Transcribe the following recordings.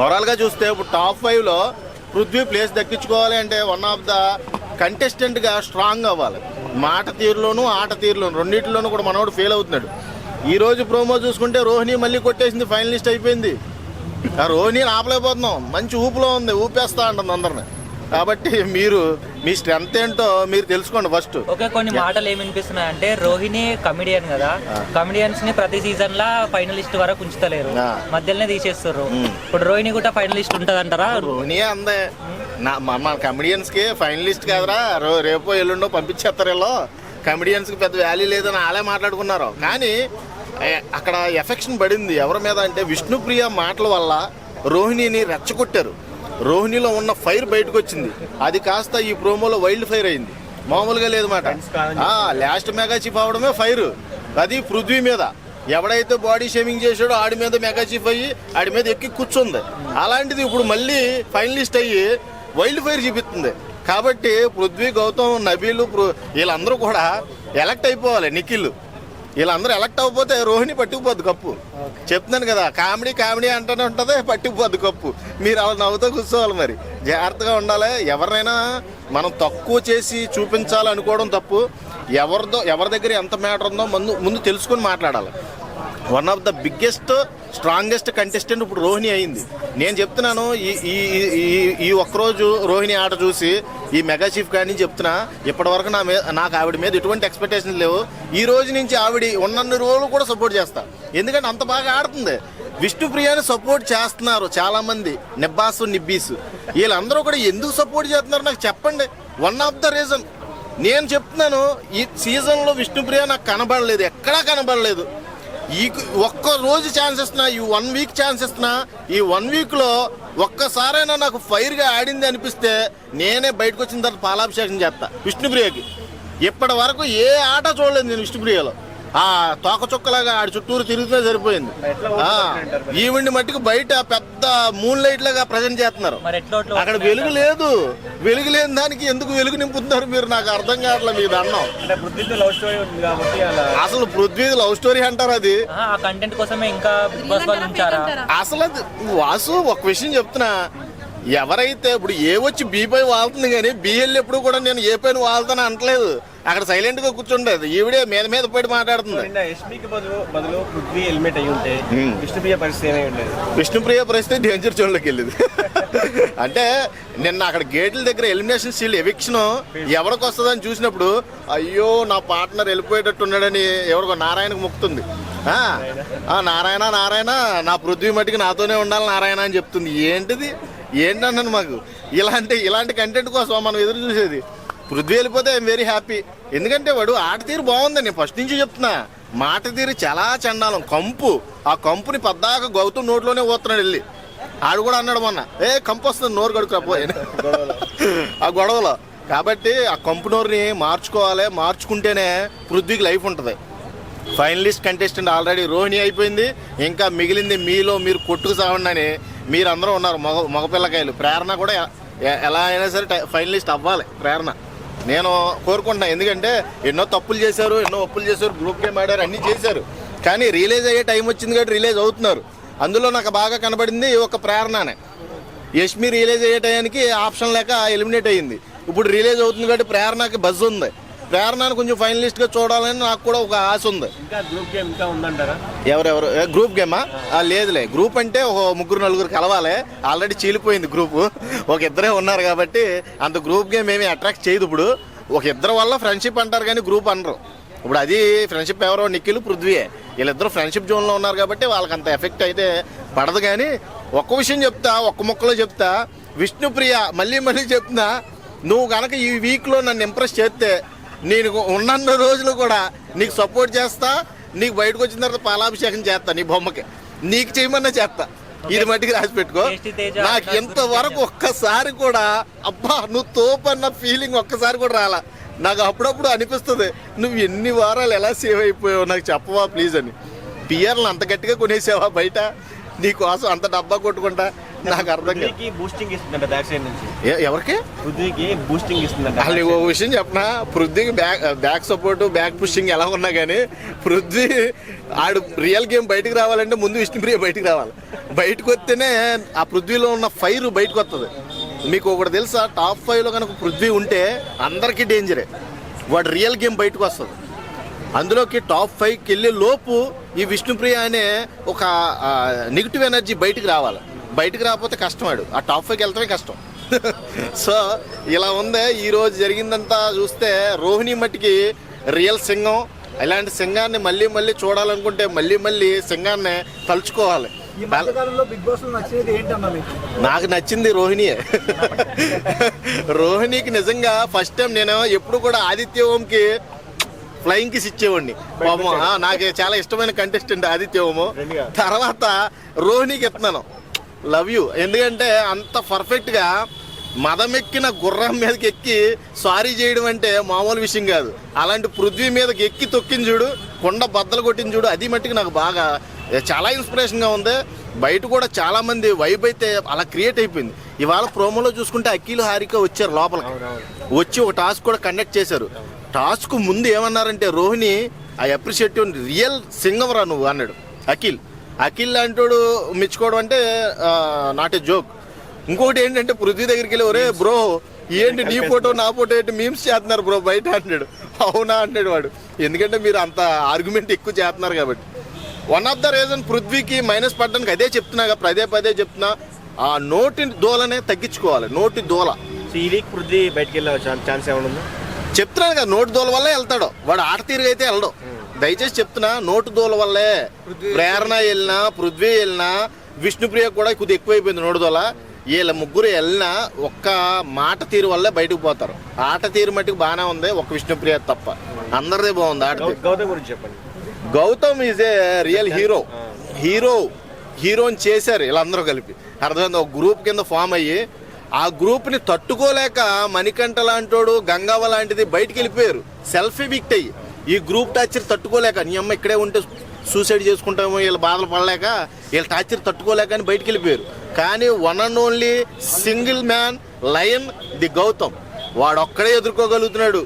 ఓవరాల్గా చూస్తే ఇప్పుడు టాప్ ఫైవ్లో పృథ్వీ ప్లేస్ దక్కించుకోవాలి అంటే వన్ ఆఫ్ ద కంటెస్టెంట్గా స్ట్రాంగ్ అవ్వాలి. మాట తీరులోను ఆట తీరులోను రెండింటిలోనూ కూడా మనోడు ఫెయిల్ అవుతున్నాడు. ఈ రోజు ప్రోమో చూసుకుంటే రోహిణి మళ్ళీ కొట్టేసింది ఫైనలిస్ట్ అయిపోయింది. ఆ రోహిణి ఆపలేకపోతున్నాం. మంచి ఊపులో ఉంది ఊపేస్తా అంటుంది అందరిని. కాబట్టి మీరు మీ స్ట్రెంత్ ఏంటో మీరు తెలుసుకోండి ఫస్ట్ ఓకే కొన్ని మాటలు ఏమి వినిపిస్తున్నాయి అంటే రోహిణి కమిడియన్ కదా. కమిడియన్స్ని ప్రతి సీజన్ లా ఫైనలిస్ట్ వరకు ఉంచుతలేరు. ఆ. మధ్యలోనే తీసేస్తారు. మ్మ్. ఇప్పుడు రోహిణి కూడా ఫైనలిస్ట్ ఉంటది అంటారా రోహిణి అందే. నా మన మన కమెడియన్స్కి ఫైనలిస్ట్ కాదురా. రేపో ఎల్లుండో పంపించేస్తారు వీళ్ళు. కమెడియన్స్కి పెద్ద వాల్యూ లేదని వాళ్ళే మాట్లాడుకున్నారు. కానీ అక్కడ ఎఫెక్షన్ పడింది ఎవరి మీద అంటే విష్ణుప్రియ మాటల వల్ల రోహిణిని రెచ్చగొట్టారు. రోహిణిలో ఉన్న ఫైర్ బయటకు వచ్చింది. అది కాస్త ఈ ప్రోమోలో వైల్డ్ ఫైర్ అయింది. మామూలుగా లేదు మాట. లాస్ట్ మెగా చీఫ్ అవడమే ఫైర్. అది పృథ్వీ మీద. ఎవడైతే బాడీ షేమింగ్ చేశాడో ఆడి మీద మెగా చీఫ్ అయ్యి ఆడి మీద ఎక్కి కూర్చుంది. అలాంటిది ఇప్పుడు మళ్ళీ ఫైనలిస్ట్ అయ్యి వైల్డ్ ఫైర్ చూపిస్తుంది. కాబట్టి పృథ్వీ గౌతమ్ నబీలు వీళ్ళందరూ కూడా ఎలక్ట్ అయిపోవాలి నిఖిల్. వీళ్ళందరూ ఎలక్ట్ అవ్వకపోతే రోహిణి పట్టుకుపోద్ది కప్పు. చెప్తున్నాను కదా కామెడీ కామెడీ అంటూనే ఉంటుంది పట్టుకుపోద్ది కప్పు. మీరు అలా నవ్వుతూ కూర్చోవాలి మరి. జాగ్రత్తగా ఉండాలి. ఎవరినైనా మనం తక్కువ చేసి చూపించాలనుకోవడం తప్పు. ఎవరిదో ఎవరి దగ్గర ఎంత మ్యాటర్ ఉందో ముందు ముందు తెలుసుకొని మాట్లాడాలి. One of the biggest strongest contestant ఇప్పుడు రోహిణి అయింది. నేను చెప్తున్నాను ఈ ఈ ఈ- ఈ- ఈ ఒక్కరోజు రోహిణి ఆట చూసి ఈ మెగా చీఫ్ గారి నుంచి చెప్తున్నా ఇప్పటివరకు నా మీద నాకు ఆవిడ మీద ఎటువంటి ఎక్స్పెక్టేషన్స్ లేవు. ఈ రోజు నుంచి ఆవిడ ఉన్నన్ని రోజులు కూడా సపోర్ట్ చేస్తా. ఎందుకంటే అంత బాగా ఆడుతుంది. విష్ణుప్రియాని సపోర్ట్ చేస్తున్నారు చాలామంది. నిబ్బాసు నిబ్బీసు. వీళ్ళందరూ కూడా ఎందుకు సపోర్ట్ చేస్తున్నారు నాకు చెప్పండి. వన్ ఆఫ్ ద రీజన్ నేను చెప్తున్నాను ఈ సీజన్లో విష్ణుప్రియ నాకు కనబడలేదు. ఎక్కడా కనబడలేదు. ఈ ఒక్క రోజు ఛాన్స్ ఇస్తున్నా ఈ వన్ వీక్ ఛాన్స్ ఇస్తున్నా ఈ వన్ వీక్లో ఒక్కసారైనా నాకు ఫైర్గా ఆడింది అనిపిస్తే నేనే బయటకు వచ్చిన తర్వాత పాలాభిషేకం చేస్తా విష్ణుప్రియకి. ఇప్పటి వరకు ఏ ఆట చూడలేదు నేను విష్ణుప్రియలో. ఆ తోక చుక్కలాగా ఆడి చుట్టూరు తిరిగితే సరిపోయింది. ఆ, ఈవిడ్ని మట్టుకు బయట పెద్ద మూన్ లైట్ లాగా ప్రజెంట్ చేస్తున్నారు. అక్కడ వెలుగు లేదు. వెలుగు లేని దానికి ఎందుకు వెలుగు నింపుతున్నారు మీరు? నాకు అర్థం కావట్లేదు మీ దండం అంటే పృథ్వీతో లవ్ స్టోరీ ఉంది కాబట్టి అలా అసలు పృథ్వీ లవ్ స్టోరీ అంటారు అది. ఆ కంటెంట్ కోసమే ఇంకా అసలు అది వాసు ఒక విషయం చెప్తున్నా. ఎవరైతే ఇప్పుడు ఏ వచ్చి బీ పై వాళ్తుంది కానీ బి వెళ్ళి ఎప్పుడు కూడా నేను ఏ పైన వాళ్తాను అంటలేదు అక్కడ సైలెంట్గా కూర్చుండేది. ఈవిడే మీద మీద పడి మాట్లాడుతుంది. యష్మికి బదులు పృథ్వీ హెల్మెట్ అయ్యి ఉంటే. విష్ణుప్రియ పరిస్థితి విష్ణుప్రియ పరిస్థితి డేంజర్ జోన్లోకి వెళ్ళింది. అంటే నిన్న అక్కడ గేట్ల దగ్గర ఎలిమినేషన్ సీల్ ఎవిక్షన్ ఎవరికి వస్తుందని చూసినప్పుడు అయ్యో నా పార్ట్నర్ వెళ్ళిపోయేటట్టు ఉన్నాడని ఎవరికో నారాయణకు మొక్కుతుంది. నారాయణ నారాయణ నా పృథ్వీ మట్టికి నాతోనే ఉండాలి నారాయణ అని చెప్తుంది. ఏంటిది? ఏంటన్నాను మాకు? ఇలాంటి ఇలాంటి కంటెంట్ కోసం మనం ఎదురు చూసేది. పృథ్వీ వెళ్ళిపోతే ఐఎమ్ వెరీ హ్యాపీ ఎందుకంటే వాడు ఆట తీరు బాగుంది నేను ఫస్ట్ నుంచి చెప్తున్నా. మాట తీరు చాలా చండాలం. కంపు. ఆ కంపుని పద్దాక గౌతమ్ నోట్లోనే పోతున్నాడు వెళ్ళి. ఆడు కూడా అన్నాడు మొన్న ఏ కంపు వస్తుంది నోరు కడుక్కపోయి ఆ గొడవలో. కాబట్టి ఆ కంపు నోరుని మార్చుకోవాలి. మార్చుకుంటేనే పృథ్వీకి లైఫ్ ఉంటుంది. ఫైనలిస్ట్ కంటెస్టెంట్ ఆల్రెడీ రోహిణి అయిపోయింది. ఇంకా మిగిలింది మీలో మీరు కొట్టుకు సావండి అని మీరందరూ ఉన్నారు. మగ మగపిల్లకాయలు. ప్రేరణ కూడా ఎలా అయినా సరే టై- ఫైనలిస్ట్ అవ్వాలి. ప్రేరణ. నేను కోరుకుంటున్నా. ఎందుకంటే ఎన్నో తప్పులు చేశారు ఎన్నో ఒప్పులు చేశారు గ్రూప్ గేమ్ ఆడారు అన్నీ చేశారు. కానీ రిలీజ్ అయ్యే టైం వచ్చింది కాబట్టి రిలీజ్ అవుతున్నారు. అందులో నాకు బాగా కనబడింది ఒక ప్రేరణనే. యష్మి రిలీజ్ అయ్యే టైంకి ఆప్షన్ లేక ఎలిమినేట్ అయ్యింది. ఇప్పుడు రిలీజ్ అవుతుంది కాబట్టి ప్రేరణకి బజ్ ఉంది. ప్రేరణను కొంచెం ఫైనలిస్ట్గా చూడాలని నాకు కూడా ఒక ఆశ ఉంది. ఎవరెవరు? గ్రూప్ గేమా ఆ, లేదులే. గ్రూప్ అంటే ఒక ముగ్గురు నలుగురు కలవాలి. ఆల్రెడీ చీలిపోయింది గ్రూప్ ఒక ఇద్దరే ఉన్నారు కాబట్టి అంత గ్రూప్ గేమ్ ఏమీ అట్రాక్ట్ చేయదు ఇప్పుడు. ఒక ఇద్దరు వల్ల ఫ్రెండ్షిప్ అంటారు కానీ గ్రూప్ అనరు. ఇప్పుడు అది ఫ్రెండ్షిప్ ఎవరో నిఖిల్ పృథ్వీయే. వీళ్ళిద్దరు ఫ్రెండ్షిప్ జోన్లో ఉన్నారు కాబట్టి వాళ్ళకి అంత ఎఫెక్ట్ అయితే పడదు కానీ ఒక్క విషయం చెప్తా ఒక్క మొక్కలో చెప్తా. విష్ణుప్రియ మళ్ళీ మళ్ళీ చెప్తున్నా నువ్వు కనుక ఈ వీక్లో నన్ను ఇంప్రెస్ చేస్తే నేను ఉన్నన్న రోజులు కూడా నీకు సపోర్ట్ చేస్తా నీకు బయటకు వచ్చిన తర్వాత పాలాభిషేకం చేస్తా నీ బొమ్మకి. నీకు చేయమన్నా చేస్తా. ఇది మట్టికి రాసి పెట్టుకో. నాకు ఎంతవరకు ఒక్కసారి కూడా అబ్బా నువ్వు తోపన్న ఫీలింగ్ ఒక్కసారి కూడా రాలా. నాకు అప్పుడప్పుడు అనిపిస్తుంది నువ్వు ఎన్ని వారాలు ఎలా సేవ్ అయిపోయావు? నాకు చెప్పవా ప్లీజ్ అని. పియర్లు అంత గట్టిగా కొనేసావా బయట? నీ కోసం అంత డబ్బా కొట్టుకుంటా? నాకు అర్థం కాదు. బూస్టింగ్ ఇస్తుందంట బ్యాక్ సైడ్ నుంచి. ఎవరికి? పృథ్వీకి బూస్టింగ్ ఇస్తుందంట అసలు ఓ విషయం చెప్పనా? పృథ్వీకి back back support back pushing ఎలా ఉన్నా కానీ పృథ్వీ ఆడు రియల్ గేమ్ బయటికి రావాలంటే ముందు విష్ణుప్రియ బయటికి రావాలి. బయటకు వస్తేనే ఆ పృథ్వీలో ఉన్న ఫైర్ బయటకు వస్తుంది మీకు ఒకటి తెలుసా? టాప్ ఫైవ్లో కనుక పృథ్వీ ఉంటే అందరికీ డేంజరే వాడు రియల్ గేమ్ బయటకు వస్తుంది. అందులోకి టాప్ ఫైవ్కి వెళ్ళే లోపు ఈ విష్ణుప్రియ అనే ఒక నెగిటివ్ ఎనర్జీ బయటికి రావాలి. బయటికి రాకపోతే కష్టం ఆ టాప్ ఫైవ్కి వెళ్తమే కష్టం. సో ఇలా ఉంది ఈ రోజు జరిగిందంతా చూస్తే రోహిణి మట్టికి రియల్ సింగం. ఇలాంటి సింగాన్ని మళ్ళీ మళ్ళీ చూడాలనుకుంటే మళ్ళీ మళ్ళీ సింగాన్ని తలుచుకోవాలి. నాకు నచ్చింది రోహిణియే. రోహిణికి నిజంగా ఫస్ట్ టైం నేను ఎప్పుడు కూడా ఆదిత్య ఓంకి ఫ్లయింగ్ కిస్ ఇచ్చేవాడిని. నాకు చాలా ఇష్టమైన కంటెస్టెంట్ ఆదిత్య ఓము. తర్వాత రోహిణికి ఎత్తున్నాను లవ్ యూ. ఎందుకంటే అంత పర్ఫెక్ట్గా మదమెక్కిన గుర్రం మీదకి ఎక్కి సారీ చేయడం అంటే మామూలు విషయం కాదు. అలాంటి పృథ్వీ మీదకి ఎక్కి తొక్కిన చూడు కొండ బద్దలు కొట్టిన చూడు అది మట్టికి నాకు బాగా చాలా ఇన్స్పిరేషన్గా ఉంది. బయట కూడా చాలా మంది వైబ్ అయితే అలా క్రియేట్ అయిపోయింది. ఇవాళ ప్రోమోలో చూసుకుంటే అఖిల్ హారిక వచ్చారు లోపలికి. వచ్చి ఒక టాస్క్ కూడా కండక్ట్ చేశారు. టాస్క్ ముందు ఏమన్నారంటే రోహిణి ఐ అప్రిషియేట్ రియల్ సింగవరా నువ్వు అన్నాడు అఖిల్. అఖిల్ లాంటోడు మెచ్చుకోవడం అంటే నాట్ ఏ జోక్. ఇంకోటి ఏంటంటే పృథ్వీ దగ్గరికి వెళ్ళి ఒరే బ్రో ఏంటి నీ ఫోటో నా ఫోటో ఏంటి? మీమ్స్ చేస్తున్నారు బ్రో బయట అంటాడు. అవునా అంటాడు వాడు. ఎందుకంటే మీరు అంత ఆర్గ్యుమెంట్ ఎక్కువ చేస్తున్నారు కాబట్టి. వన్ ఆఫ్ ద రీజన్ పృథ్వీకి మైనస్ పడడానికి అదే చెప్తున్నా పదే పదే చెప్తున్నా ఆ నోటి దోలనే తగ్గించుకోవాలి నోటి దోల. సో ఈ వీక్ పృథ్వీ బయటకు వెళ్ళే ఛాన్స్ ఏమైనా ఉందా? చెప్తున్నాను కదా నోటి దోల వల్లే వెళ్తాడు. వాడు ఆట తీరుగా అయితే వెళ్ళడు. దయచేసి చెప్తున్నా నోటు దోల వల్లే ప్రేరణ వెళ్ళినా పృథ్వీ వెళ్ళినా విష్ణుప్రియ కూడా కొద్దిగా ఎక్కువైపోయింది నోటు దోల. వీళ్ళ ముగ్గురు వెళ్ళినా ఒక్క మాట తీరు వల్లే బయటకు పోతారు. ఆట తీరు మట్టుకు బాగానే ఉంది ఒక విష్ణుప్రియ తప్ప. అందరిదే బాగుంది ఆట గౌతమ్ గురించి చెప్పండి. Gautam is a real hero hero హీరోని చేశారు వీళ్ళందరూ కలిపి. అర్థమైంది? ఒక గ్రూప్ కింద ఫామ్ అయ్యి ఆ గ్రూప్ని తట్టుకోలేక మణికంఠ లాంటోడు గంగావ లాంటిది బయటికి వెళ్ళిపోయారు. సెల్ఫ్ ఎవిక్ట్ అయ్యి ఈ గ్రూప్ టార్చర్ తట్టుకోలేక నీ అమ్మ ఇక్కడే ఉంటే సూసైడ్ చేసుకుంటామో వీళ్ళు బాధలు పడలేక వీళ్ళ టార్చర్ తట్టుకోలేక అని బయటికి వెళ్ళిపోయారు. కానీ one and only single man lion the Gautam వాడు ఒక్కడే ఎదుర్కోగలుగుతున్నాడు.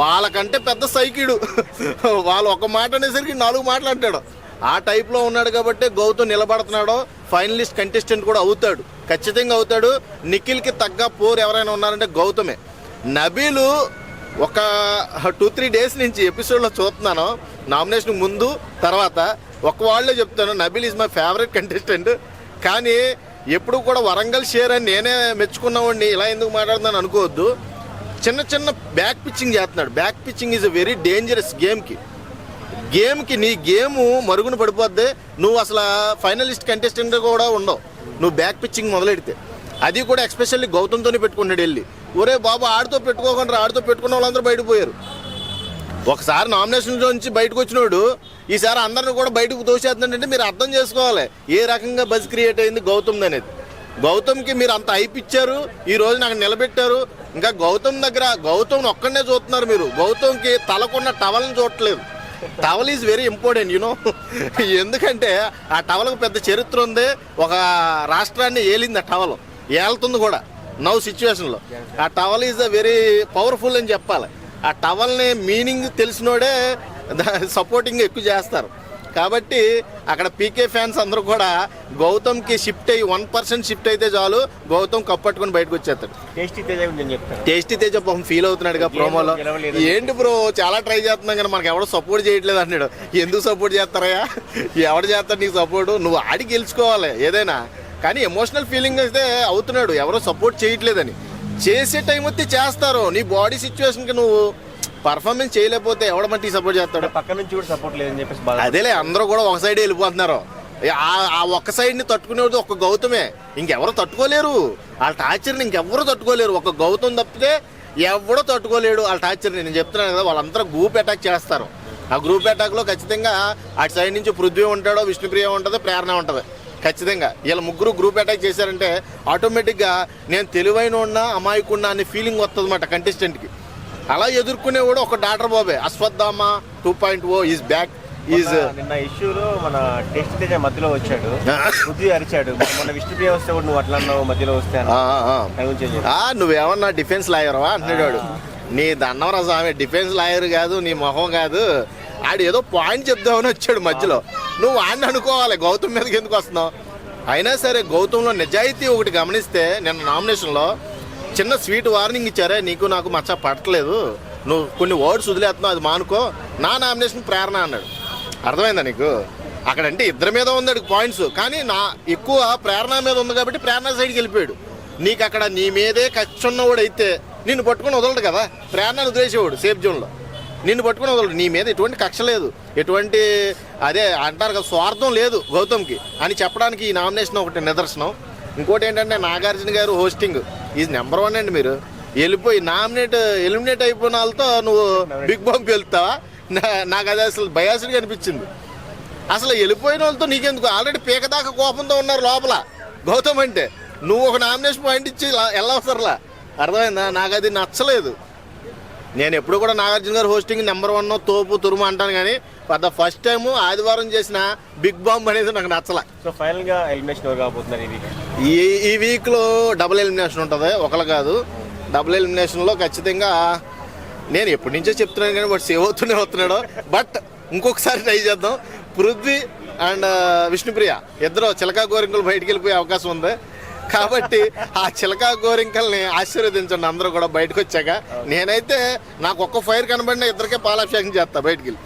వాళ్ళకంటే పెద్ద సైకిడు. వాళ్ళు ఒక మాట అనేసరికి నాలుగు మాటలు అంటాడు. ఆ టైప్లో ఉన్నాడు కాబట్టి గౌతమ్ నిలబడుతున్నాడో ఫైనలిస్ట్ కంటెస్టెంట్ కూడా అవుతాడు. ఖచ్చితంగా అవుతాడు. నిఖిల్కి తగ్గ పోరు ఎవరైనా ఉన్నారంటే గౌతమే. నబీలు ఒక టూ త్రీ డేస్ నుంచి ఎపిసోడ్లో చూస్తున్నాను. నామినేషన్ ముందు తర్వాత ఒక వాళ్ళే చెప్తాను Nabeel is my favourite contestant. కానీ ఎప్పుడు కూడా వరంగల్ షేర్ అని నేనే మెచ్చుకున్నవాడిని ఇలా ఎందుకు మాట్లాడుతున్నాను అనుకోవద్దు. చిన్న చిన్న బ్యాక్ పిచ్చింగ్ చేస్తున్నాడు. Back pitching is a very dangerous గేమ్కి గేమ్కి నీ గేమ్ మరుగున పడిపోద్ది. నువ్వు అసలు ఫైనలిస్ట్ కంటెస్టెంట్ కూడా ఉండవు. నువ్వు బ్యాక్ పిచ్చింగ్ మొదలెడితే. అది కూడా ఎస్పెషల్లీ గౌతమ్తోనే పెట్టుకున్నాడు వెళ్ళి. ఒరే బాబు ఆడితో పెట్టుకోకుండా ఆడితో పెట్టుకున్న వాళ్ళందరూ బయటకు పోయారు. ఒకసారి నామినేషన్ నుంచి బయటకు వచ్చినోడు ఈసారి అందరిని కూడా బయటకు తోసేస్తుందంటే మీరు అర్థం చేసుకోవాలి. ఏ రకంగా బజ్ క్రియేట్ అయింది గౌతమ్ అనేది. గౌతమ్కి మీరు అంత హైప్ ఇచ్చారు ఈ రోజు నాకు నిలబెట్టారు. ఇంకా గౌతమ్ దగ్గర గౌతమ్ ఒక్కడనే చూస్తున్నారు మీరు. గౌతమ్కి తలకున్న టవల్ని చూడట్లేదు. Towel is very important you know ఎందుకంటే ఆ టవల్కి పెద్ద చరిత్ర ఉంది. ఒక రాష్ట్రాన్ని ఏలింది ఆ టవల్. ఏళ్తుంది కూడా. నవ్ సిచ్యువేషన్లో. ఆ towel is a very powerful అని చెప్పాలి. ఆ టవల్ని మీనింగ్ తెలిసినోడే సపోర్టింగ్ ఎక్కువ చేస్తారు. కాబట్టి అక్కడ పీకే ఫ్యాన్స్ అందరూ కూడా గౌతమ్కి షిఫ్ట్ అయ్యి వన్ పర్సెంట్ షిఫ్ట్ అయితే చాలు గౌతమ్ కప్పట్టుకొని బయటకు వచ్చేస్తాడు. టేస్టీ తేజ టేస్టీ తేజ పాపం ఫీల్ అవుతున్నాడుగా ప్రోమోలో. గెలవలేదు. ఏంటి బ్రో చాలా ట్రై చేస్తున్నాం కానీ మనకు ఎవడో సపోర్ట్ చేయట్లేదు అన్నాడు ఎందుకు సపోర్ట్ చేస్తారయ్యా? ఎవడు చేస్తాడు నీకు సపోర్ట్? నువ్వు ఆడి గెలుచుకోవాలి ఏదైనా. కానీ ఎమోషనల్ ఫీలింగ్ అయితే అవుతున్నాడు. ఎవరో సపోర్ట్ చేయట్లేదని. చేసే టైం వస్తే చేస్తారు. నీ బాడీ సిచ్యువేషన్కి నువ్వు పర్ఫార్మెన్స్ చేయలేకపోతే ఎవడ మట్టి సపోర్ట్ చేస్తాడు? పక్క నుంచి కూడా సపోర్ట్ లేదని చెప్పేసి అదేలే అందరూ కూడా ఒక సైడ్ వెళ్ళిపోతున్నారు. ఆ- ఆ ఒక్క సైడ్ని తట్టుకునేది ఒక గౌతమే. ఇంకెవరు తట్టుకోలేరు. వాళ్ళ టార్చర్ని ఇంకెవరు తట్టుకోలేరు. ఒక గౌతమ్ తప్పితే ఎవడో తట్టుకోలేడు. వాళ్ళ టార్చర్ని నేను చెప్తున్నాను కదా వాళ్ళందరూ గ్రూప్ అటాక్ చేస్తారు. ఆ గ్రూప్ అటాక్లో ఖచ్చితంగా అటు సైడ్ నుంచి పృథ్వీ ఉంటాడో విష్ణుప్రియ ఉంటుంది ప్రేరణ ఉంటుంది. ఖచ్చితంగా. వీళ్ళ ముగ్గురు గ్రూప్ అటాక్ చేశారంటే ఆటోమేటిక్గా నేను తెలివైన ఉన్నా అమాయకున్నా అనే ఫీలింగ్ వస్తుంది అన్నమాట కంటెస్టెంట్కి అలా ఎదుర్కొనేవాడు ఒక డాక్టర్ బాబే. Ashwatthama two point O is back is నిన్న ఇష్యూలో మన టేస్టీ తేజ మధ్యలో వచ్చాడు. పృథ్వీ అరిచాడు. మొన్న విష్ణుప్రియ వస్తే కూడా నువ్వు అట్లా అన్నావు మధ్యలో వస్తే నువ్వేమన్నా డిఫెన్స్ లాయర్వా అంటున్నాడు. నీ దన్నవరా స్వామి డిఫెన్స్ లాయర్ కాదు నీ మొహం కాదు. ఆడు ఏదో పాయింట్ చెప్దామని వచ్చాడు మధ్యలో. నువ్వు ఆడిని అనుకోవాలి గౌతమ్ మీదకి ఎందుకు వస్తున్నావు? అయినా సరే గౌతంలో నిజాయితీ ఒకటి గమనిస్తే నిన్న నామినేషన్లో చిన్న స్వీట్ వార్నింగ్ ఇచ్చారే నీకు నాకు మచ్చ పట్టలేదు. నువ్వు కొన్ని వర్డ్స్ వదిలేస్తున్నావు అది మానుకో. నా నామినేషన్ ప్రేరణ అన్నాడు. అర్థమైందా నీకు? అక్కడంటే ఇద్దరి మీద ఉందాడు పాయింట్స్. కానీ నా ఎక్కువ ప్రేరణ మీద ఉంది కాబట్టి ప్రేరణ సైడ్కి వెళ్ళిపోయాడు. నీకు అక్కడ నీ మీదే ఖర్చున్నవాడు అయితే నిన్ను పట్టుకొని వదలడు కదా. ప్రేరణ వదిలేసేవాడు సేఫ్ జోన్లో. నిన్ను పట్టుకుని వదలడు నీ మీద ఎటువంటి కక్ష లేదు. ఎటువంటి అదే అంటారు కదా స్వార్థం లేదు గౌతమ్కి అని చెప్పడానికి ఈ నామినేషన్ ఒకటి నిదర్శనం. ఇంకోటి ఏంటంటే నాగార్జున గారు హోస్టింగ్ ఈజ్ నెంబర్ వన్ అండి మీరు. వెళ్ళిపోయి నామినేట్ ఎలిమినేట్ అయిపోయిన వాళ్ళతో నువ్వు బిగ్ బాంబ్ వెళ్తావా? నాకు అది అసలు బయాసుడిగా అనిపించింది. అసలు వెళ్ళిపోయిన వాళ్ళతో నీకెందుకు? ఆల్రెడీ పీకదాకా కోపంతో ఉన్నారు లోపల. గౌతమ్ అంటే నువ్వు ఒక నామినేషన్ పాయింట్ ఇచ్చి వెళ్ళవసరలా అర్థమైందా? నాకు అది నచ్చలేదు. నేను ఎప్పుడు కూడా నాగార్జున గారు హోస్టింగ్ నెంబర్ వన్ తోపు తురుము అంటాను కానీ ఫర్ ద ఫస్ట్ టైం ఆదివారం చేసిన బిగ్ బాంబ్ అనేది నాకు నచ్చల. సో ఫైనల్గా ఎలిమినేషన్ కాబోతున్నారు ఇది ఈ ఈ వీక్లో డబుల్ ఎలిమినేషన్ ఉంటుంది ఒకరు కాదు. డబుల్ ఎలిమినేషన్లో ఖచ్చితంగా నేను ఎప్పటి నుంచో చెప్తున్నాను కానీ బట్ సేవ్ అవుతూనే వస్తున్నాడు. బట్ ఇంకొకసారి ట్రై చేద్దాం. పృథ్వీ అండ్ విష్ణుప్రియ ఇద్దరు చిలకా గోరింకలు బయటికి వెళ్ళిపోయే అవకాశం ఉంది. కాబట్టి ఆ చిలకా గోరింకల్ని ఆశీర్వదించండి. అందరూ కూడా బయటకు వచ్చాక. నేనైతే నాకు ఒక్క ఫైర్ కనబడిన ఇద్దరికే పాలాభిషేకం చేస్తా బయటికి వెళ్ళి.